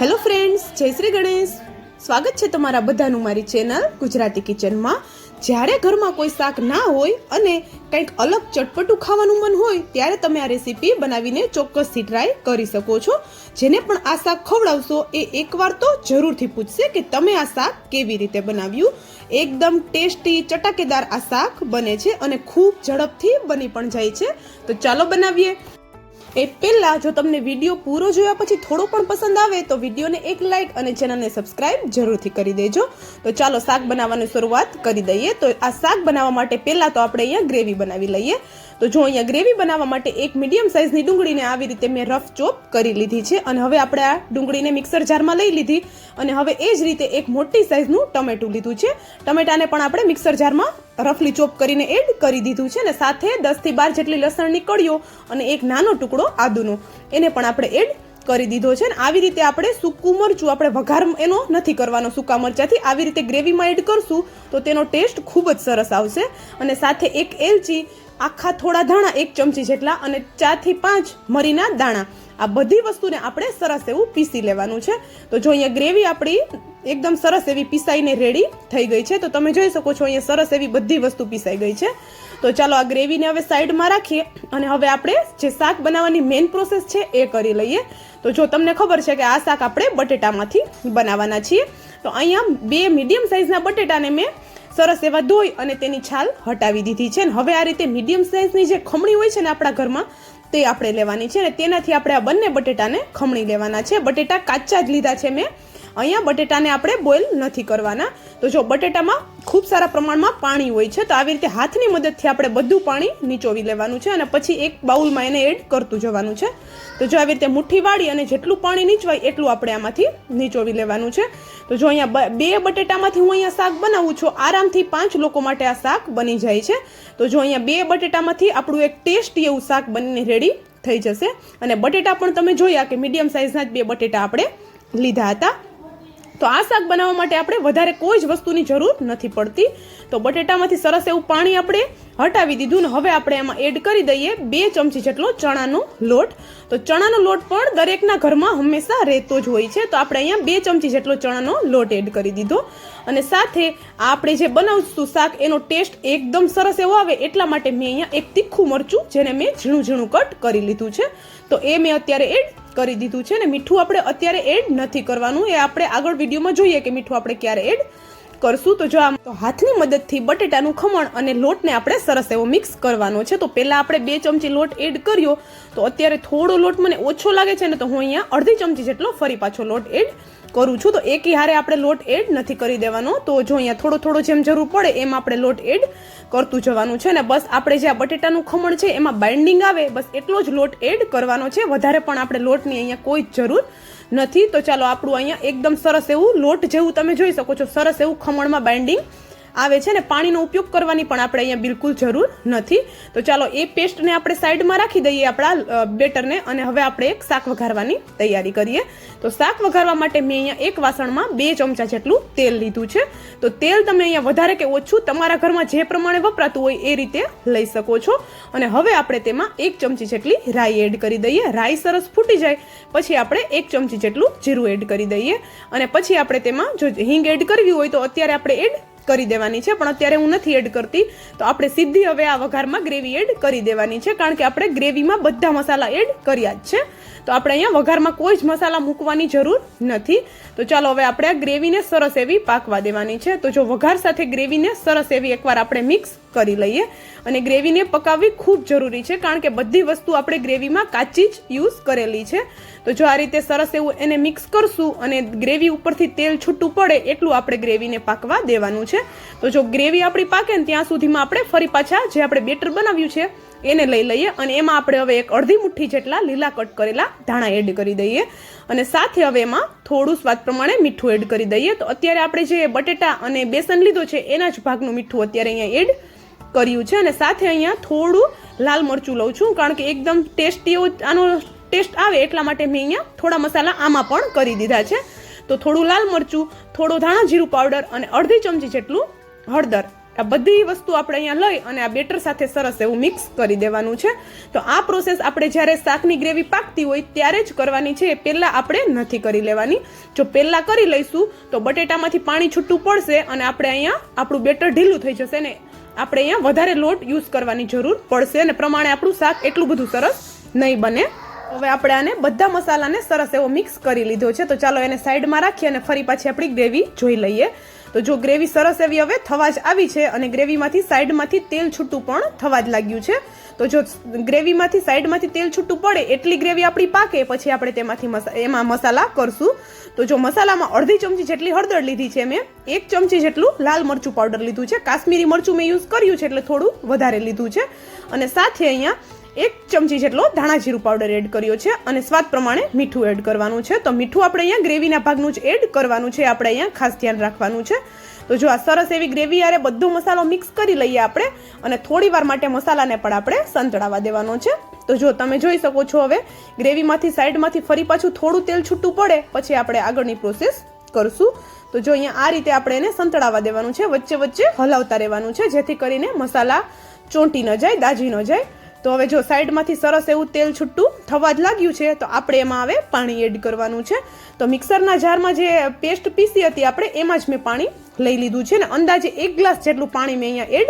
Hello friends, જય શ્રી ગણેશ. સ્વાગત છે તમારા બધાનું મારી ચેનલ ગુજરાતી કિચનમાં. જ્યારે ઘરમાં કોઈ શાક ના હોય અને કંઈક અલગ ચટપટું ખાવાનું મન હોય, ત્યારે તમે આ રેસીપી બનાવીને ચોક્કસથી ટ્રાય કરી શકો છો. જેને પણ આ શાક ખવડાવશો, એ એકવાર તો જરૂરથી પૂછશે કે તમે આ શાક કેવી રીતે બનાવ્યું. એકદમ ટેસ્ટી, ચટાકેદાર આ શાક બને છે અને ખૂબ ઝડપથી બની પણ જાય છે. તો ચાલો બનાવીએ. એ પહેલા જો તમને વીડિયો પૂરો જોયા પછી થોડો પણ પસંદ આવે તો વિડીયોને એક લાઇક અને ચેનલને સબસ્ક્રાઇબ જરૂરથી કરી દેજો. તો ચાલો શાક બનાવવાની શરૂઆત કરી દઈએ. તો આ શાક બનાવવા માટે પહેલા તો આપણે અહીંયા ગ્રેવી બનાવી લઈએ. તો જો અહીંયા ગ્રેવી બનાવવા માટે એક મીડિયમ સાઇઝની ડુંગળીને આવી રીતે મેં રફ ચોપ કરી લીધી છે અને હવે આપણે આ ડુંગળીને મિક્સર જારમાં લઈ લીધી અને હવે એ જ રીતે એક મોટી સાઇઝનું ટમેટું લીધું છે. ટમેટાને પણ આપણે મિક્સર જારમાં રફલી ચોપ કરીને એડ કરી દીધું છે અને સાથે દસથી બાર જેટલી લસણની કળીઓ અને એક નાનો ટુકડો આદુનો. એને પણ આપણે એડ કરી દીધો છે ને આવી રીતે આપણે સૂકું મરચું આપણે વઘાર એનો નથી કરવાનો સૂકા મરચાથી. આવી રીતે ગ્રેવીમાં એડ કરશું તો તેનો ટેસ્ટ ખૂબ જ સરસ આવશે અને સાથે એક એલચી આખા થોડા ધાણા એક ચમચી જેટલા અને ચારથી પાંચ મરીના દાણા. આ બધી વસ્તુને આપણે સરસ એવું પીસી લેવાનું છે. તો જો અહીંયા ગ્રેવી આપણી એકદમ સરસ એવી પીસાઈને રેડી થઈ ગઈ છે, તો તમે જોઈ શકો છો અહીંયા સરસ એવી બધી વસ્તુ પીસાઈ ગઈ છે. તો ચાલો આ ગ્રેવીને હવે સાઈડમાં રાખીએ અને હવે આપણે જે શાક બનાવવાની મેઇન પ્રોસેસ છે એ કરી લઈએ. તો જો તમને ખબર છે કે આ શાક આપણે બટેટામાંથી બનાવવાના છીએ. તો અહીંયા બે મીડિયમ સાઇઝના બટેટાને મેં સરસ એવા ધોઈ અને તેની છાલ હટાવી દીધી છે. અને હવે આ રીતે મીડિયમ સાઇઝની જે ખમણી હોય છે ને આપણા ઘરમાં, તે આપણે લેવાની છે. અને તેનાથી આપણે આ બંને બટેટાને ખમણી લેવાના છે. બટેટા કાચા જ લીધા છે મેં. અહીંયા બટેટાને આપણે બોઇલ નથી કરવાના. તો જો બટેટામાં ખૂબ સારા પ્રમાણમાં પાણી હોય છે, તો આવી રીતે હાથની મદદથી આપણે બધું પાણી નીચોવી લેવાનું છે અને પછી એક બાઉલમાં એને એડ કરતું જવાનું છે. તો જો આવી રીતે મુઠ્ઠી વાળી અને જેટલું પાણી નીચવાય એટલું આપણે આમાંથી નીચોવી લેવાનું છે. તો જો અહીંયા બ- બટેટામાંથી હું અહીંયા શાક બનાવું છું, આરામથી પાંચ લોકો માટે આ શાક બની જાય છે. તો જો અહીંયા બે બટેટામાંથી આપણું એક ટેસ્ટી એવું શાક બનીને રેડી થઈ જશે. અને બટેટા પણ તમે જોયા કે મીડિયમ સાઇઝના જ બે બટેટા આપણે લીધા હતા. તો આ શાક બનાવવા માટે આપણે વધારે કોઈ જ વસ્તુની જરૂર નથી પડતી. તો બટેટામાંથી સરસ એવું પાણી આપણે હટાવી દીધું ને હવે આપણે એમાં એડ કરી દઈએ બે ચમચી જેટલો ચણાનો લોટ. તો ચણાનો લોટ પણ દરેકના ઘરમાં હંમેશા રહેતો જ હોય છે. તો આપણે અહીંયા બે ચમચી જેટલો ચણાનો લોટ એડ કરી દીધો. અને સાથે આપણે જે બનાવશું શાક, એનો ટેસ્ટ એકદમ સરસ એવો આવે એટલા માટે મેં અહીંયા એક તીખું મરચું, જેને મેં ઝીણું ઝીણું કટ કરી લીધું છે. તો એ મેં અત્યારે એડ કરી દીધું છે ને મીઠું આપણે અત્યારે એડ નથી કરવાનું. એ આપણે આગળ વિડીયોમાં જોઈએ કે મીઠું આપણે ક્યારે એડ કરશું. તો જો આમ તો હાથની મદદથી બટેટાનું ખમણ અને લોટને આપણે સરસ એવો મિક્સ કરવાનો છે. તો પહેલાં આપણે બે ચમચી લોટ એડ કર્યો. તો અત્યારે થોડો લોટ મને ઓછો લાગે છે ને તો હું અહીંયા અડધી ચમચી જેટલો ફરી પાછો લોટ એડ કરું છું. તો એક હારે આપણે લોટ એડ નથી કરી દેવાનો. તો જો અહીંયા થોડો થોડો જેમ જરૂર પડે એમ આપણે લોટ એડ કરતું જવાનું છે. ને બસ આપણે જે આ બટેટાનું ખમણ છે એમાં બાઇન્ડિંગ આવે. બસ એટલો જ લોટ એડ કરવાનો છે. વધારે પણ આપણે લોટની અહીંયા કોઈ જ જરૂર નથી, તો ચાલો આપણું અહીંયા એકદમ સરસ એવું લોટ જેવું તમે જોઈ શકો છો. સરસ એવું ખમણમાં બાઇન્ડિંગ આવે છે ને પાણીનો ઉપયોગ કરવાની પણ આપણે અહીંયા બિલકુલ જરૂર નથી. તો ચાલો એ પેસ્ટને આપણે સાઈડમાં રાખી દઈએ આપણા બેટરને અને હવે આપણે એક શાક વઘારવાની તૈયારી કરીએ. તો શાક વઘારવા માટે મેં અહીંયા એક વાસણમાં બે ચમચા જેટલું તેલ લીધું છે. તો તેલ તમે અહીંયા વધારે કે ઓછું તમારા ઘરમાં જે પ્રમાણે વપરાતું હોય એ રીતે લઈ શકો છો. અને હવે આપણે તેમાં એક ચમચી જેટલી રાઈ એડ કરી દઈએ. રાઈ સરસ ફૂટી જાય, પછી આપણે એક ચમચી જેટલું જીરું એડ કરી દઈએ. અને પછી આપણે તેમાં જો હિંગ એડ કરવી હોય તો અત્યારે આપણે એડ કરી દેવાની છે, પણ અત્યારે હું નથી એડ કરતી. તો આપણે સીધી હવે આ વઘારમાં ગ્રેવી એડ કરી દેવાની છે, કારણ કે આપણે ગ્રેવીમાં બધા મસાલા એડ કર્યા જ છે. તો આપણે અહીંયા વઘારમાં કોઈ જ મસાલા મૂકવાની જરૂર નથી. તો ચાલો હવે આપણે આ ગ્રેવીને સરસ એવી પાકવા દેવાની છે. તો જો વઘાર સાથે ગ્રેવીને સરસ એવી એકવાર આપણે મિક્સ કરી લઈએ. અને ગ્રેવીને પકાવવી ખૂબ જરૂરી છે, કારણ કે બધી વસ્તુ આપણે ગ્રેવીમાં કાચી જ યુઝ કરેલી છે. તો જો આ રીતે સરસ એવું એને મિક્સ કરશું અને ગ્રેવી ઉપરથી તેલ છૂટું પડે, એટલું આપણે ગ્રેવીને પાકવા દેવાનું છે. તો જો ગ્રેવી આપણી પાકે ને ત્યાં સુધીમાં આપણે ફરી પાછા જે આપણે બેટર બનાવ્યું છે, એને લઈ લઈએ અને એમાં આપણે હવે એક અડધી મુઠ્ઠી જેટલા લીલા કટ કરેલા ધાણા એડ કરી દઈએ. અને સાથે હવે એમાં થોડું સ્વાદ પ્રમાણે મીઠું એડ કરી દઈએ. તો અત્યારે આપણે જે બટેટા અને બેસન લીધો છે, એના જ ભાગનું મીઠું અત્યારે અહીંયા એડ કર્યું છે. અને સાથે અહીંયા થોડું લાલ મરચું લઉં છું, કારણ કે એકદમ ટેસ્ટી આનો ટેસ્ટ આવે એટલા માટે મેં અહીંયા થોડા મસાલા આમાં પણ કરી દીધા છે. તો થોડું લાલ મરચું, થોડો ધાણા જીરું પાવડર અને અડધી ચમચી જેટલું હળદર. આ બધી વસ્તુ આપણે અહીંયા લઈ અને આ બેટર સાથે સરસ એવું મિક્સ કરી દેવાનું છે. તો આ પ્રોસેસ આપણે જ્યારે શાકની ગ્રેવી પાકતી હોય ત્યારે જ કરવાની છે, એ પહેલાં આપણે નથી કરી લેવાની. જો પહેલાં કરી લઈશું, તો બટેટામાંથી પાણી છૂટું પડશે અને આપણે અહીંયા આપણું બેટર ઢીલું થઈ જશે ને આપણે અહીંયા વધારે લોટ યુઝ કરવાની જરૂર પડશે અને પ્રમાણે આપણું શાક એટલું બધું સરસ નહીં બને. હવે આપણે આને બધા મસાલાને સરસ એવો મિક્સ કરી લીધો છે. તો ચાલો એને સાઈડમાં રાખી અને ફરી પાછી આપણી ગ્રેવી જોઈ લઈએ. તો જો ગ્રેવી સરસ એવી હવે થવા જ આવી છે અને ગ્રેવીમાંથી સાઈડમાંથી તેલ છૂટું પણ થવા જ લાગ્યું છે. તો જો ગ્રેવીમાંથી સાઈડમાંથી તેલ છૂટું પડે એટલી ગ્રેવી આપણી પાકે, પછી આપણે તેમાંથી એમાં મસાલા કરશું. તો જો મસાલામાં અડધી ચમચી જેટલી હળદર લીધી છે મેં, એક ચમચી જેટલું લાલ મરચું પાવડર લીધું છે. કાશ્મીરી મરચું મેં યુઝ કર્યું છે એટલે થોડું વધારે લીધું છે. અને સાથે અહીંયા એક ચમચી જેટલો ધાણા જીરું પાવડર એડ કર્યો છે અને સ્વાદ પ્રમાણે મીઠું એડ કરવાનું છે. તો મીઠું આપણે અહીંયા ગ્રેવીના ભાગનું જ એડ કરવાનું છે. આપણે અહીંયા ખાસ ધ્યાન રાખવાનું છે. તો જો આ સરસ એવી ગ્રેવી યારે બધો મસાલો મિક્સ કરી લઈએ આપણે અને થોડી વાર માટે મસાલાને પણ આપણે સંતળાવા દેવાનો છે. તો જો તમે જોઈ શકો છો હવે ગ્રેવીમાંથી સાઈડમાંથી ફરી પાછું થોડું તેલ છૂટું પડે પછી આપણે આગળની પ્રોસેસ કરશું. તો જો અહીંયા આ રીતે આપણે એને સંતળાવા દેવાનું છે. વચ્ચે વચ્ચે હલાવતા રહેવાનું છે જેથી કરીને મસાલા ચોંટી ન જાય દાજી ન જાય. તો હવે જો સાઈડમાંથી સરસ એવું તેલ છૂટું થવા જ લાગ્યું છે, તો આપણે એમાં હવે પાણી એડ કરવાનું છે. તો મિક્સરના જારમાં જે પેસ્ટ પીસી હતી આપણે, એમાં જ મેં પાણી લઈ લીધું છે ને અંદાજે એક ગ્લાસ જેટલું પાણી મેં અહીંયા એડ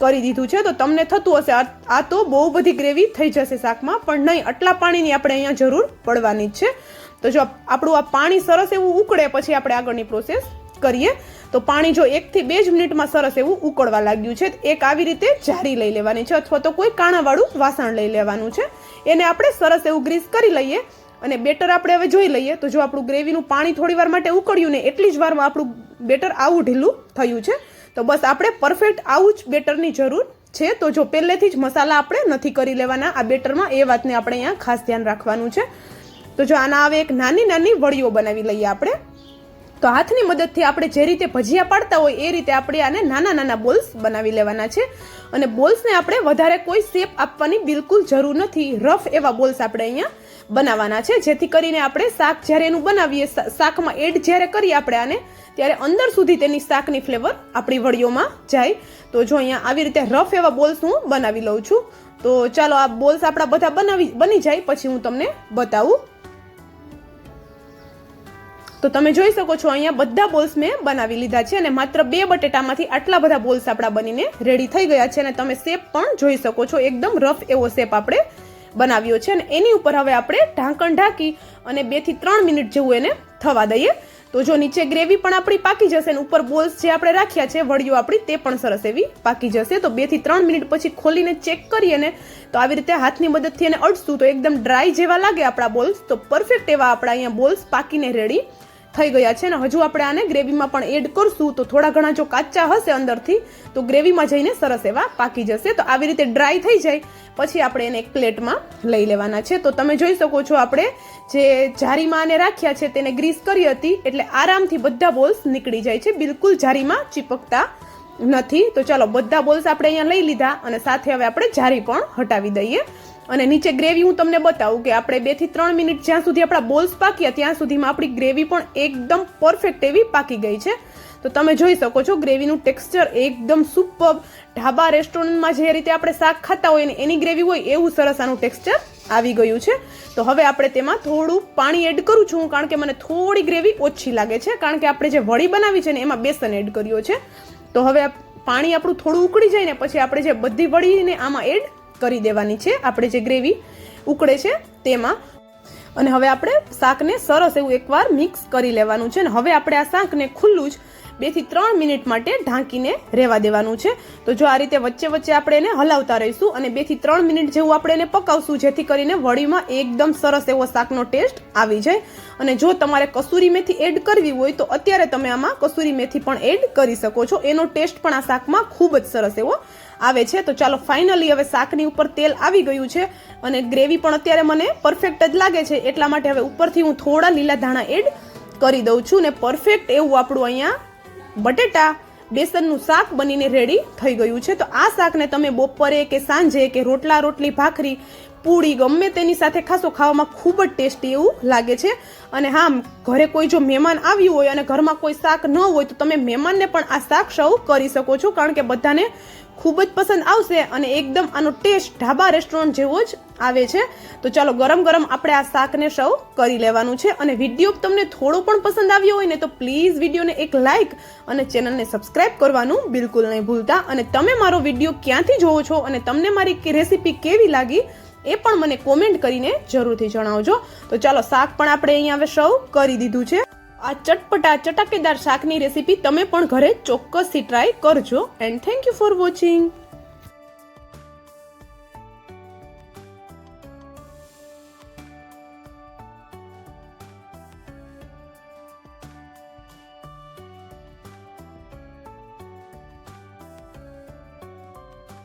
કરી દીધું છે. તો તમને થતું હશે, આ- તો બહુ બધી ગ્રેવી થઈ જશે શાકમાં, પણ નહીં, આટલા પાણીની આપણે અહીંયા જરૂર પડવાની જ છે. તો જો આપણું આ પાણી સરસ એવું ઉકળે, પછી આપણે આગળની પ્રોસેસ કરીએ, તો પાણી જો એકથી બે જ મિનિટમાં સરસ એવું ઉકળવા લાગ્યું છે એક આવી રીતે જારી લઈ લેવાની છે, અથવા તો કોઈ કાણાવાળું વાસણ લઈ લેવાનું છે. એને આપણે સરસ એવું ગ્રીસ કરી લઈએ અને બેટર આપણે હવે જોઈ લઈએ. તો જો આપણું ગ્રેવીનું પાણી થોડી વાર માટે ઉકળ્યું ને એટલી જ વારમાં આપણું બેટર આવું ઢીલું થયું છે. તો બસ આપણે પરફેક્ટ આવું જ બેટરની જરૂર છે. તો જો પહેલેથી જ મસાલા આપણે નથી કરી લેવાના, આ બેટરમાં એ વાતને આપણે અહીંયા ખાસ ધ્યાન રાખવાનું છે. તો જો આના હવે એક નાની નાની વળીઓ બનાવી લઈએ આપણે. તો હાથની મદદથી આપણે જે રીતે ભજીયા પાડતા હોય એ રીતે આપણે આને નાના નાના બોલ્સ બનાવી લેવાના છે. અને બોલ્સને આપણે વધારે કોઈ શેપ આપવાની બિલકુલ જરૂર નથી. રફ એવા બોલ્સ આપણે અહીંયા બનાવવાના છે. જેથી કરીને આપણે શાક જ્યારે એનું બનાવીએ શાકમાં એડ જ્યારે કરીએ આપણે આને, ત્યારે અંદર સુધી તેની શાકની ફ્લેવર આપણી વડીઓમાં જાય. તો જો અહીંયા આવી રીતે રફ એવા બોલ્સ હું બનાવી લઉં છું. તો ચાલો આ બોલ્સ આપણા બધા બનાવી, બની જાય. પછી હું તમને બતાવું તો તમે જોઈ શકો છો, અહીંયા બધા બોલ્સ મેં બનાવી લીધા છે અને માત્ર બે બટેટામાંથી આટલા બધા બોલ્સ આપણા બનીને રેડી થઈ ગયા છે અને તમે શેપ પણ જોઈ શકો છો, એકદમ રફ એવો શેપ આપણે બનાવ્યો છે. અને એની ઉપર હવે આપણે ઢાંકણ ઢાંકી અને બેથી ત્રણ મિનિટ જેવું એને થવા દઈએ. તો જો નીચે ગ્રેવી પણ આપણી પાકી જશે અને ઉપર બોલ્સ જે આપણે રાખ્યા છે વડીઓ આપણી, તે પણ સરસ એવી પાકી જશે. તો બેથી ત્રણ મિનિટ પછી ખોલીને ચેક કરીએ ને, તો આવી રીતે હાથની મદદથી એને અડશું તો એકદમ ડ્રાય જેવા લાગે આપણા બોલ્સ. તો પરફેક્ટ એવા આપણા અહીંયા બોલ્સ પાકીને રેડી થઈ ગયા છે ને હજુ આપણે આને ગ્રેવીમાં પણ એડ કરશું તો થોડા ઘણા જો કાચા હશે અંદરથી, તો ગ્રેવીમાં જઈને સરસ એવા પાકી જશે. તો આવી રીતે ડ્રાય થઈ જાય, પછી આપણે એને એક પ્લેટમાં લઈ લેવાના છે. તો તમે જોઈ શકો છો આપણે જે જારીમાં આને રાખ્યા છે તેને ગ્રીસ કરી હતી, એટલે આરામથી બધા બોલ્સ નીકળી જાય છે. બિલકુલ જારીમાં ચીપકતા નથી. તો ચાલો, બધા બોલ્સ આપણે અહીંયા લઈ લીધા અને સાથે હવે આપણે જારી પણ હટાવી દઈએ. અને નીચે ગ્રેવી હું તમને બતાવું કે આપણે બેથી ત્રણ મિનિટ જ્યાં સુધી આપણા બોલ્સ પાક્યા ત્યાં સુધીમાં આપણી ગ્રેવી પણ એકદમ પરફેક્ટ એવી પાકી ગઈ છે. તો તમે જોઈ શકો છો, ગ્રેવીનું ટેક્સચર એકદમ સુપર ઢાબા રેસ્ટોરન્ટમાં જે રીતે આપણે શાક ખાતા હોય ને એની ગ્રેવી હોય એવું સરસ આનું ટેક્સચર આવી ગયું છે. તો હવે આપણે તેમાં થોડું પાણી એડ કરું છું, કારણ કે મને થોડી ગ્રેવી ઓછી લાગે છે, કારણ કે આપણે જે વડી બનાવી છે ને એમાં બેસન એડ કર્યો છે. તો હવે પાણી આપણું થોડું ઉકળી જાય ને પછી આપણે જે બધી વળીને આમાં એડ કરી દેવાની છે. આપણે જે ગ્રેવી ઉકળે છે તેમાં. અને હવે આપણે શાકને સરસ એવું એકવાર મિક્સ કરી લેવાનું છે. અને હવે આપણે આ શાકને ખુલ્લું જ બેથી ત્રણ મિનિટ માટે ઢાંકીને રહેવા દેવાનું છે. તો જો આ રીતે વચ્ચે વચ્ચે આપણે એને હલાવતા રહીશું અને બેથી ત્રણ મિનિટ જેવું આપણે એને પકાવશું, જેથી કરીને વડીમાં એકદમ સરસ એવો શાકનો ટેસ્ટ આવી જાય. અને જો તમારે કસૂરી મેથી એડ કરવી હોય, તો અત્યારે તમે આમાં કસૂરી મેથી પણ એડ કરી શકો છો. એનો ટેસ્ટ પણ આ શાકમાં ખૂબ જ સરસ એવો આવે છે. તો ચાલો ફાઇનલી હવે શાકની ઉપર તેલ આવી ગયું છે અને ગ્રેવી પણ અત્યારે મને પરફેક્ટ જ લાગે છે. એટલા માટે હવે ઉપરથી હું થોડા લીલા ધાણા એડ કરી દઉં છું ને પરફેક્ટ એવું આપણું અહીંયા બટેટા બેસનનું શાક બનીને રેડી થઈ ગયું છે. તો આ શાકને તમે બપોરે કે સાંજે કે રોટલા, રોટલી, ભાખરી, પૂરી ગમે તેની સાથે ખાશો, ખાવામાં ખૂબ જ ટેસ્ટી એવું લાગે છે. અને હા ઘરે કોઈ જો મહેમાન આવ્યું હોય અને ઘરમાં કોઈ શાક ન હોય તો તમે મહેમાનને પણ આ શાક સર્વ કરી શકો છો. કારણ કે બધાને ખૂબ જ પસંદ આવશે અને એકદમ આનો ટેસ્ટ ઢાબા રેસ્ટોરન્ટ જેવો જ આવે છે. તો ચાલો ગરમ ગરમ આપણે આ શાકને સર્વ કરી લેવાનું છે અને વીડિયો તમને થોડો પણ પસંદ આવ્યો હોય ને તો પ્લીઝ વિડીયોને એક લાઇક અને ચેનલને સબસ્ક્રાઇબ કરવાનું બિલકુલ નહીં ભૂલતા. અને તમે મારો વીડિયો ક્યાંથી જોવો છો અને તમને મારી રેસીપી કેવી લાગી એ પણ મને કોમેન્ટ કરીને જરૂરથી જણાવજો. તો ચાલો શાક પણ આપણે અહીંયા હવે સર્વ કરી દીધું છે. આ ચટપટા ચટાકેદાર શાકની રેસીપી તમે પણ ઘરે ચોક્કસથી ટ્રાય કરજો. And thank you for watching